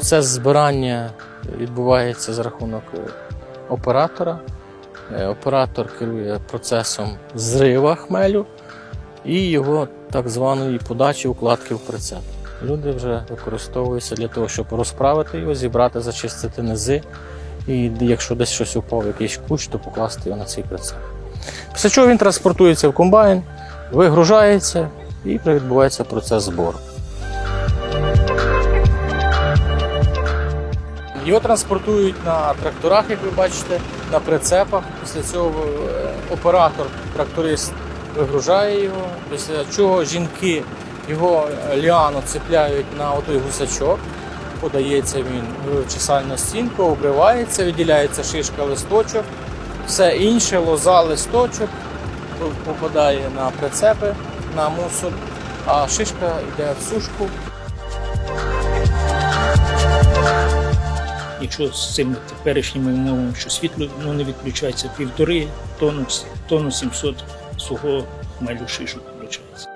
Процес збирання відбувається за рахунок е, оператора. Е, Оператор керує процесом зрива хмелю і його так званої подачі укладки в прицеп. Люди вже використовуються для того, щоб розправити його, зібрати, зачистити низи. І якщо десь щось упав, якийсь кущ, то покласти його на цей прицеп. Після чого він транспортується в комбайн, вигружається і відбувається процес збору. Його транспортують на тракторах, як ви бачите, на прицепах. Після цього е, оператор, тракторист вигружає його, після чого жінки його е, ліану цепляють на отой гусачок. Подається він в чесальну стінку, обривається, виділяється шишка листочок, все інше, лоза, листочок попадає на прицепи, на мусор, а шишка йде в сушку. Якщо з цими теперішніми умовами, що світло ну, не відключається півтори тонну, тонну 700 свого хмелю шишок виходить.